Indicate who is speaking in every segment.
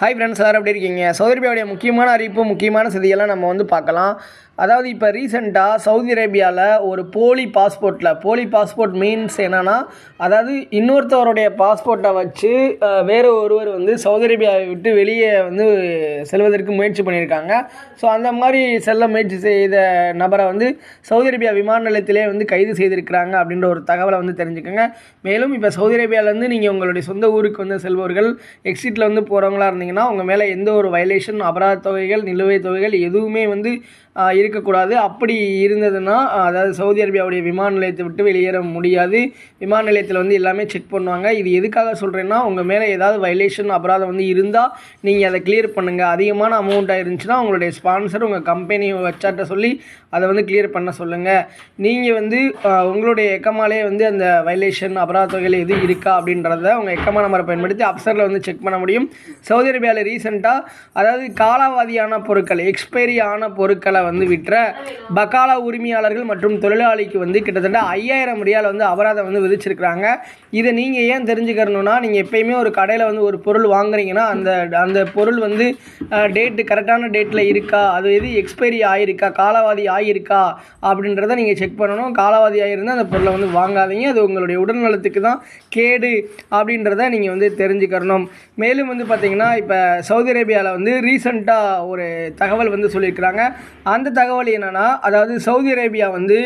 Speaker 1: Hi friends எல்லோரும் எப்படி இருக்கீங்க? சவுதி அரேபியாவுடைய முக்கியமான அறிவிப்பு முக்கியமான செய்தியெல்லாம் நம்ம வந்து பார்க்கலாம். அதாவது இப்போ ரீசெண்டாக சவுதி அரேபியாவில் ஒரு போலி பாஸ்போர்ட்டில் போலி பாஸ்போர்ட் மீன்ஸ் என்னென்னா அதாவது இன்னொருத்தவருடைய பாஸ்போர்ட்டை வச்சு வேறு ஒருவர் வந்து சவுதி அரேபியாவை விட்டு வெளியே வந்து செல்வதற்கு முயற்சி பண்ணியிருக்காங்க. ஸோ அந்த மாதிரி செல்ல முயற்சி செய்த நபரை வந்து சவுதி அரேபியா விமான நிலையத்திலே வந்து கைது செய்திருக்கிறாங்க அப்படின்ற ஒரு தகவலை வந்து தெரிஞ்சுக்கோங்க. மேலும் இப்போ சவுதி அரேபியாவிலேருந்து நீங்கள் உங்களுடைய சொந்த ஊருக்கு வந்து செல்பவர்கள் எக்ஸிட்டில் வந்து போகிறவங்களா பண்ணிங்கன்னா உங்கள் மேலே எந்த ஒரு வயலேஷன் அபராத தொகைகள் நிலுவைத் தொகைகள் எதுவுமே வந்து இருக்கக்கூடாது. அப்படி இருந்ததுன்னா அதாவது சவுதி அரேபியாவுடைய விமான நிலையத்தை விட்டு வெளியேற முடியாது. விமான நிலையத்தில் வந்து எல்லாமே செக் பண்ணுவாங்க. இது எதுக்காக சொல்கிறேன்னா உங்கள் மேலே ஏதாவது வயலேஷன் அபராதம் வந்து இருந்தால் நீங்கள் அதை கிளியர் பண்ணுங்கள் அதிகமான அமௌண்ட்டாக இருந்துச்சுன்னா உங்களுடைய ஸ்பான்சர் உங்கள் கம்பெனி வச்சாட்ட சொல்லி அதை வந்து கிளியர் பண்ண சொல்லுங்கள் நீங்கள் வந்து உங்களுடைய எக்கமாலே வந்து அந்த வைலேஷன் அபராத தொகையில் எது இருக்கா அப்படின்றத உங்கள் எக்கமா நம்பரை பயன்படுத்தி அப்சரில் வந்து செக் பண்ண முடியும். சவுதி அரேபியாவில் ரீசெண்டாக அதாவது காலாவதியான பொருட்கள் எக்ஸ்பைரி ஆன பொருட்களை வந்து விற்ற பக்காலா உரிமையாளர்கள் மற்றும் தொழிலாளிக்கு வந்து கிட்டத்தட்ட ஐயாயிரம் ரியால் வந்து அபராதம் வந்து விதிச்சிருக்கிறாங்க. இதை நீங்கள் ஏன் தெரிஞ்சுக்கணும்னா நீங்கள் எப்பயுமே ஒரு கடையில் வந்து ஒரு பொருள் வாங்குறீங்கன்னா அந்த அந்த பொருள் வந்து டேட்டு கரெக்டான டேட்டில் இருக்கா? அது எது எக்ஸ்பைரி ஆகிருக்கா காலாவதி ஆகிருக்கா அப்படின்றத நீங்கள் செக் பண்ணணும். காலாவதி ஆகிருந்தால் அந்த பொருளை வந்து வாங்காதீங்க. அது உங்களுடைய உடல் நலத்துக்கு தான் கேடு அப்படின்றத நீங்கள் வந்து தெரிஞ்சுக்கணும். மேலும் வந்து பார்த்தீங்கன்னா இப்போ சவுதி அரேபியாவில் வந்து ரீசண்டாக ஒரு தகவல் வந்து சொல்லியிருக்கிறாங்க. அந்த தகவல் என்னென்னா அதாவது சவுதி அரேபியா வந்து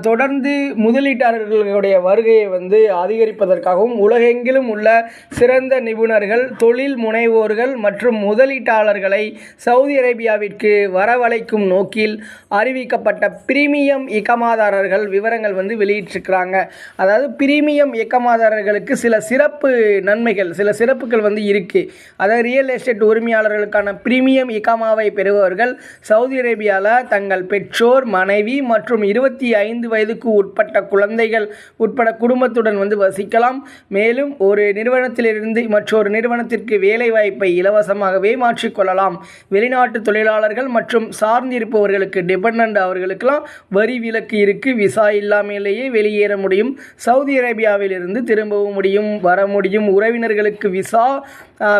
Speaker 1: தொடர்ந்து முதலீட்டாளர்களுடைய வருகையை வந்து அதிகரிப்பதற்காகவும் உலகெங்கிலும் உள்ள சிறந்த நிபுணர்கள் தொழில் முனைவோர்கள் மற்றும் முதலீட்டாளர்களை சவுதி அரேபியாவிற்கு வரவழைக்கும் நோக்கில் அறிவிக்கப்பட்ட பிரீமியம் இக்கமாதாரர்கள் விவரங்கள் வந்து வெளியிட்டிருக்கிறாங்க. அதாவது பிரீமியம் இயக்கமாதாரர்களுக்கு சில சிறப்பு நன்மைகள் சில சிறப்புகள் வந்து இருக்குது அதாவது ரியல் எஸ்டேட் உரிமையாளர்களுக்கான பிரீமியம் இக்கமாவை பெறுபவர்கள் சவுதி அரேபியா அரேபியாவில் தங்கள் பெற்றோர் மனைவி மற்றும் இருபத்தி ஐந்து வயதுக்கு உட்பட்ட குழந்தைகள் உட்பட குடும்பத்துடன் வந்து வசிக்கலாம். மேலும் ஒரு நிறுவனத்திலிருந்து மற்றொரு நிறுவனத்திற்கு வேலை வாய்ப்பை இலவசமாகவே மாற்றிக்கொள்ளலாம் வெளிநாட்டு தொழிலாளர்கள் மற்றும் சார்ந்திருப்பவர்களுக்கு டிபெண்ட் அவர்களுக்கெல்லாம் வரி விலக்கு இருக்கு. விசா இல்லாமலேயே வெளியேற முடியும். சவுதி அரேபியாவிலிருந்து திரும்பவும் முடியும் வர முடியும். உறவினர்களுக்கு விசா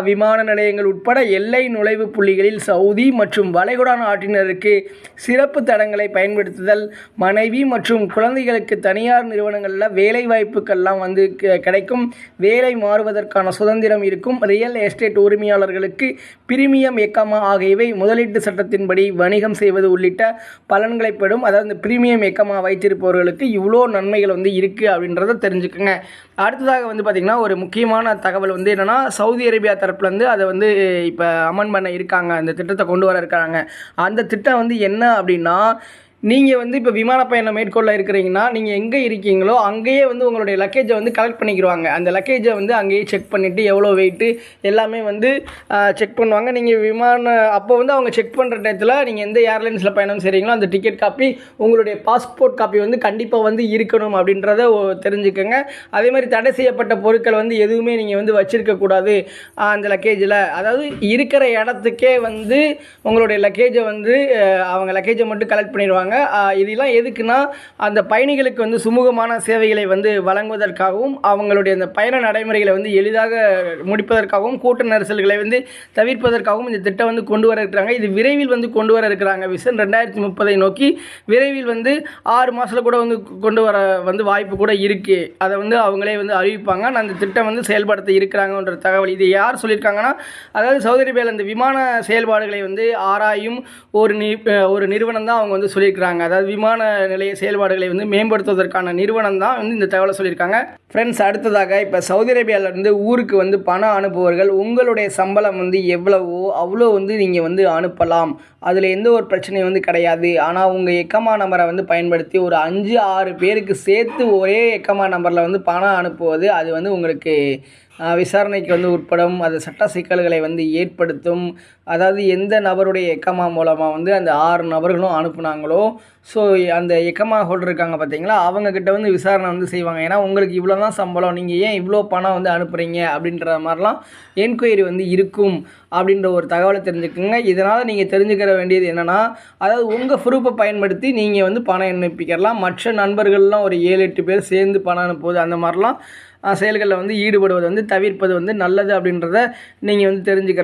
Speaker 1: விமான நிலையங்கள் உட்பட எல்லை நுழைவு புள்ளிகளில் சவுதி மற்றும் வளைகுடா நாட்டினருக்கு சிறப்பு தடங்களை பயன்படுத்துதல் மனைவி மற்றும் குழந்தைகளுக்கு தனியார் நிறுவனங்களில் வேலை வாய்ப்புகள்லாம் வந்து கிடைக்கும். வேலை மாறுவதற்கான சுதந்திரம் இருக்கும். ரியல் எஸ்டேட் உரிமையாளர்களுக்கு பிரீமியம் எக்கமா ஆகியவை முதலீட்டு சட்டத்தின்படி வணிகம் செய்வது உள்ளிட்ட பலன்களை பெறும். அதாவது பிரீமியம் எக்கமா வைத்திருப்பவர்களுக்கு இவ்வளோ நன்மைகள் வந்து இருக்குது அப்படின்றத தெரிஞ்சுக்கோங்க. அடுத்ததாக வந்து பார்த்திங்கன்னா ஒரு முக்கியமான தகவல் வந்து என்னென்னா சவுதி அரேபியா தரப்புலேருந்து அதை வந்து இப்போ அமன் பண்ண இருக்காங்க அந்த திட்டத்தை கொண்டு வர இருக்காங்க. அந்த திட்டம் வந்து என்ன அப்படின்னா நீங்கள் வந்து இப்போ விமான பயணம் மேற்கொள்ள இருக்கிறீங்கன்னா நீங்கள் எங்கே இருக்கீங்களோ அங்கேயே வந்து உங்களுடைய லக்கேஜை வந்து கலெக்ட் பண்ணிக்கிடுவாங்க அந்த லக்கேஜை வந்து அங்கேயே செக் பண்ணிவிட்டு எவ்வளோ வெயிட்டு எல்லாமே வந்து செக் பண்ணுவாங்க. நீங்கள் விமான அப்போ வந்து அவங்க செக் பண்ணுற டயத்தில் நீங்கள் எந்த ஏர்லைன்ஸில் பயணம் செய்கிறீங்களோ அந்த டிக்கெட் காப்பி உங்களுடைய பாஸ்போர்ட் காப்பி வந்து கண்டிப்பாக வந்து இருக்கணும் அப்படின்றத தெரிஞ்சுக்கோங்க. அதே மாதிரி தடை செய்யப்பட்ட பொருட்கள் வந்து எதுவுமே நீங்கள் வந்து வச்சுருக்கக்கூடாது அந்த லக்கேஜில் அதாவது இருக்கிற இடத்துக்கே வந்து உங்களுடைய லக்கேஜை வந்து அவங்க லக்கேஜை மட்டும் கலெக்ட் பண்ணிடுவாங்க. சொல்கிறாங்க இதெல்லாம் எதுக்குன்னா அந்த பயணிகளுக்கு வந்து சுமூகமான சேவைகளை வந்து வழங்குவதற்காகவும் அவங்களுடைய அந்த பயண நடைமுறைகளை வந்து எளிதாக முடிப்பதற்காகவும் கூட்ட நெரிசல்களை வந்து தவிர்ப்பதற்காகவும் இந்த திட்டம் வந்து கொண்டு வர இருக்கிறாங்க. இது விரைவில் வந்து கொண்டு வர இருக்கிறாங்க. விஷன் ரெண்டாயிரத்தி முப்பதை நோக்கி விரைவில் வந்து ஆறு மாதத்தில் கூட வந்து கொண்டு வர வந்து வாய்ப்பு கூட இருக்குது அதை வந்து அவங்களே வந்து அறிவிப்பாங்க. அந்த திட்டம் வந்து செயல்படுத்த இருக்கிறாங்கன்ற தகவல் இது யார் சொல்லியிருக்காங்கன்னா அதாவது சௌதரி பேல் அந்த விமான செயல்பாடுகளை வந்து ஆராயும் ஒரு நி ஒரு நிறுவனம் தான் அவங்க வந்து சொல்லியிருக்கிறாங்க. அதாவது விமான நிலைய செயல்பாடுகளை வந்து மேம்படுத்துவதற்கான நிறுவனம் தான் வந்து இந்த தகவலை சொல்லியிருக்காங்க. ஃப்ரெண்ட்ஸ் அடுத்ததாக இப்போ சவுதி அரேபியாவிலேருந்து ஊருக்கு வந்து பணம் அனுப்புவர்கள் உங்களுடைய சம்பளம் வந்து எவ்வளவோ அவ்வளோ வந்து நீங்கள் வந்து அனுப்பலாம். அதில் எந்த ஒரு பிரச்சனையும் வந்து கிடையாது. ஆனால் உங்கள் எக்கமா நம்பரை வந்து பயன்படுத்தி ஒரு அஞ்சு ஆறு பேருக்கு சேர்த்து ஒரே எக்கமா நம்பரில் வந்து பணம் அனுப்புவது அது வந்து உங்களுக்கு விசாரணைக்கு வந்து உட்படும். அது சட்ட சிக்கல்களை வந்து ஏற்படுத்தும். அதாவது எந்த நபருடைய எக்கமா மூலமாக வந்து அந்த ஆறு நபர்களும் அனுப்புனாங்களோ ஸோ அந்த எக்கமா ஹோல்டர் இருக்காங்க பார்த்தீங்களா அவங்கக்கிட்ட வந்து விசாரணை வந்து செய்வாங்க. ஏன்னா உங்களுக்கு இவ்வளோ தான் சம்பளம். நீங்கள் ஏன் இவ்வளோ பணம் வந்து அனுப்புகிறீங்க அப்படின்ற மாதிரிலாம் என்கொயரி வந்து இருக்கும் அப்படின்ற ஒரு தகவலை தெரிஞ்சுக்கோங்க. இதனால் நீங்கள் தெரிஞ்சுக்கிற வேண்டியது என்னென்னா அதாவது உங்கள் ப்ரூஃபை பயன்படுத்தி நீங்கள் வந்து பணம் அனுப்பிக்கிறலாம் மற்ற நண்பர்கள்லாம் ஒரு ஏழு எட்டு பேர் சேர்ந்து பணம் அனுப்புவது அந்த மாதிரிலாம் செயல்களில் வந்து ஈடுபடுவது வந்து தவிர்ப்பது வந்து நல்லது அப்படின்றத நீங்கள் வந்து தெரிஞ்சுக்கிற